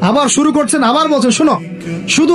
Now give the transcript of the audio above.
আবার শুরু করছেন আবার বলছেন শোনো শুধু